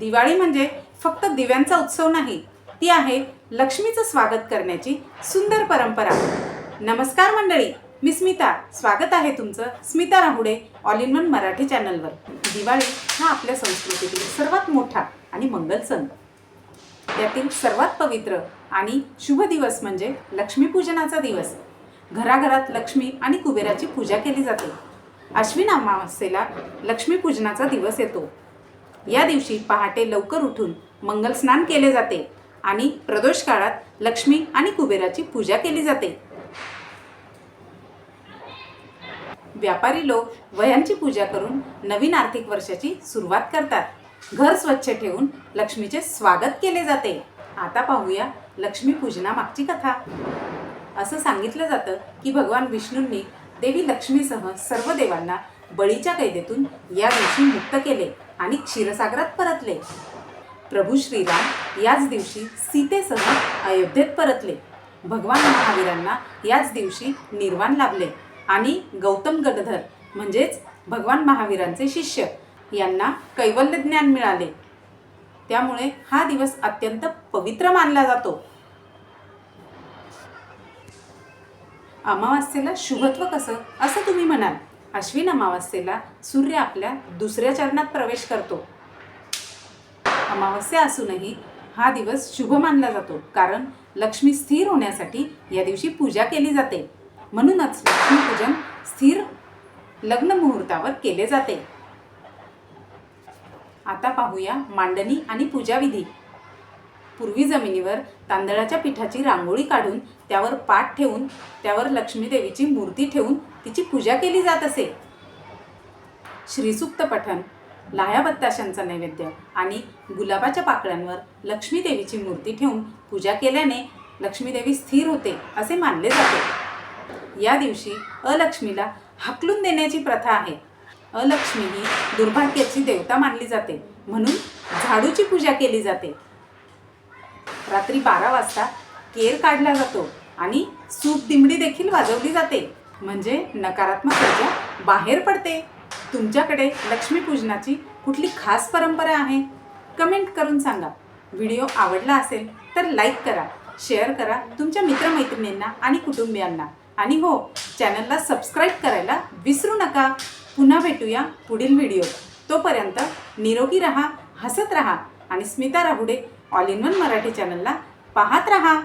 दिवाळी म्हणजे फक्त दिव्यांचा उत्सव नाही ती आहे लक्ष्मीचं स्वागत करण्याची सुंदर परंपरा. नमस्कार मंडळी मी स्मिता. स्वागत आहे तुमचं Smita Rahude all in one Marathi चॅनलवर. दिवाळी हा आपल्या संस्कृतीतील सर्वात मोठा आणि मंगल सण. त्यातील सर्वात पवित्र आणि शुभ दिवस म्हणजे लक्ष्मीपूजनाचा दिवस. घराघरात लक्ष्मी आणि कुबेराची पूजा केली जाते. अश्विन अमावस्येला लक्ष्मीपूजनाचा दिवस येतो. या दिवशी पहाटे लवकर उठून मंगल स्नान केले जाते आणि प्रदोष काळात लक्ष्मी आणि कुबेराची पूजा केली जाते. व्यापारी लोक वयांची पूजा करून नवीन आर्थिक वर्षाची सुरुवात करतात. घर स्वच्छ ठेवून लक्ष्मीचे स्वागत केले जाते. आता पाहूया लक्ष्मी पूजनामागची कथा. असं सांगितलं जातं की भगवान विष्णूंनी देवी लक्ष्मीसह सर्व देवांना बळीच्या कैदेतून या दिवशी मुक्त केले आणि क्षीरसागरात परतले. प्रभू श्रीराम याच दिवशी सीतेसह अयोध्येत परतले. भगवान महावीरांना याच दिवशी निर्वाण लाभले आणि गौतम गडधर म्हणजेच भगवान महावीरांचे शिष्य यांना कैवल्य ज्ञान मिळाले. त्यामुळे हा दिवस अत्यंत पवित्र मानला जातो. अमावास्येला शुभत्व कसं? असं तुम्ही म्हणाल. अश्विन अमावास्येला सूर्य आपल्या दुसऱ्या चरणात प्रवेश करतो. अमावस्या असूनही हा दिवस शुभ मानला जातो कारण लक्ष्मी स्थिर होण्यासाठी या दिवशी पूजा केली जाते. म्हणूनच लक्ष्मीपूजन स्थिर लग्न मुहूर्तावर केले जाते. आता पाहूया मांडणी आणि पूजाविधी. पूर्वी जमिनीवर तांदळाच्या पिठाची रांगोळी काढून त्यावर पाठ ठेवून त्यावर लक्ष्मीदेवीची मूर्ती ठेवून तिची पूजा केली जात असे. श्रीसुक्त पठण लाह्या बत्ताशांचा नैवेद्य आणि गुलाबाच्या पाकळ्यांवर लक्ष्मीदेवीची मूर्ती ठेवून पूजा केल्याने लक्ष्मीदेवी स्थिर होते असे मानले जाते. या दिवशी अलक्ष्मीला हाकलून देण्याची प्रथा आहे. अलक्ष्मी ही दुर्भाग्याची देवता मानली जाते म्हणून झाडूची पूजा केली जाते. रात्री बारा वाजता केर काढला जातो आणि सूप दिमडी देखील वाजवली जाते. म्हणजे नकारात्मक ऊर्जा बाहेर पडते. तुमच्याकडे लक्ष्मीपूजनाची कुठली खास परंपरा आहे? कमेंट करून सांगा. व्हिडिओ आवडला असेल तर लाईक करा शेअर करा तुमच्या मित्रमैत्रिणींना आणि कुटुंबियांना. आणि हो चॅनलला सबस्क्राईब करायला विसरू नका. पुन्हा भेटूया पुढील व्हिडिओ तोपर्यंत निरोगी रहा हसत रहा आणि Smita Rahude all in one Marathi चॅनलला पाहत रहा.